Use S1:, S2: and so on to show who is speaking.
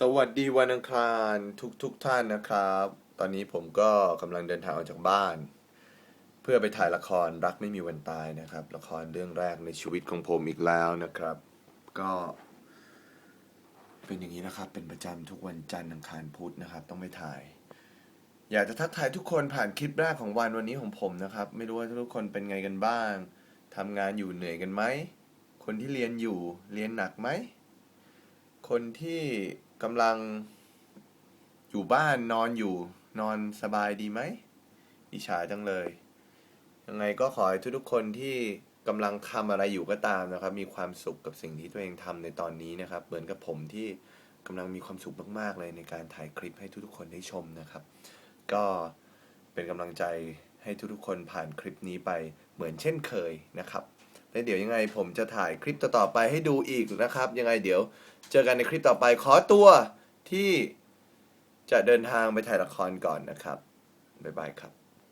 S1: สวัสดีวันอังคารทุกทุกท่านนะครับ ตอนนี้ผมก็กำลังเดินทางออกจากบ้าน เพื่อไปถ่ายละครรักไม่มีวันตายนะครับ ละครเรื่องแรกในชีวิตของผมอีกแล้วนะครับ ก็ เป็นอย่างนี้นะครับ เป็นประจำทุกวันจันทร์อังคารพุธนะครับ ต้องไปถ่าย อยากจะทักทายทุกคนผ่านคลิปแรกของวันวันนี้ของผมนะครับ ไม่รู้ว่าทุกคนเป็นไงกันบ้างทำงานอยู่เหนื่อยกันไหมคนที่เรียนอยู่เรียนหนักไหมคนที่ กำลังอยู่บ้านนอนอยู่นอนสบายดีไหมอิจฉาจังเลย ยังไงก็ขอให้ทุกๆคนที่กำลังทำอะไรอยู่ก็ตามนะครับ มีความสุขกับสิ่งที่ตัวเองทำในตอนนี้นะครับ เหมือนกับผมที่กำลังมีความสุขมากๆเลยในการถ่ายคลิปให้ทุกๆคนได้ชมนะครับ ก็เป็นกำลังใจให้ทุกๆคนผ่านคลิปนี้ไปเหมือนเช่นเคยนะครับ และเดี๋ยวยังไงผมจะถ่ายคลิปต่อๆไปให้ดูอีกนะครับ ยังไงเดี๋ยวเจอกันในคลิปต่อไปขอตัวที่จะเดินทางไปถ่ายละครก่อนนะครับ บ๊ายบายครับ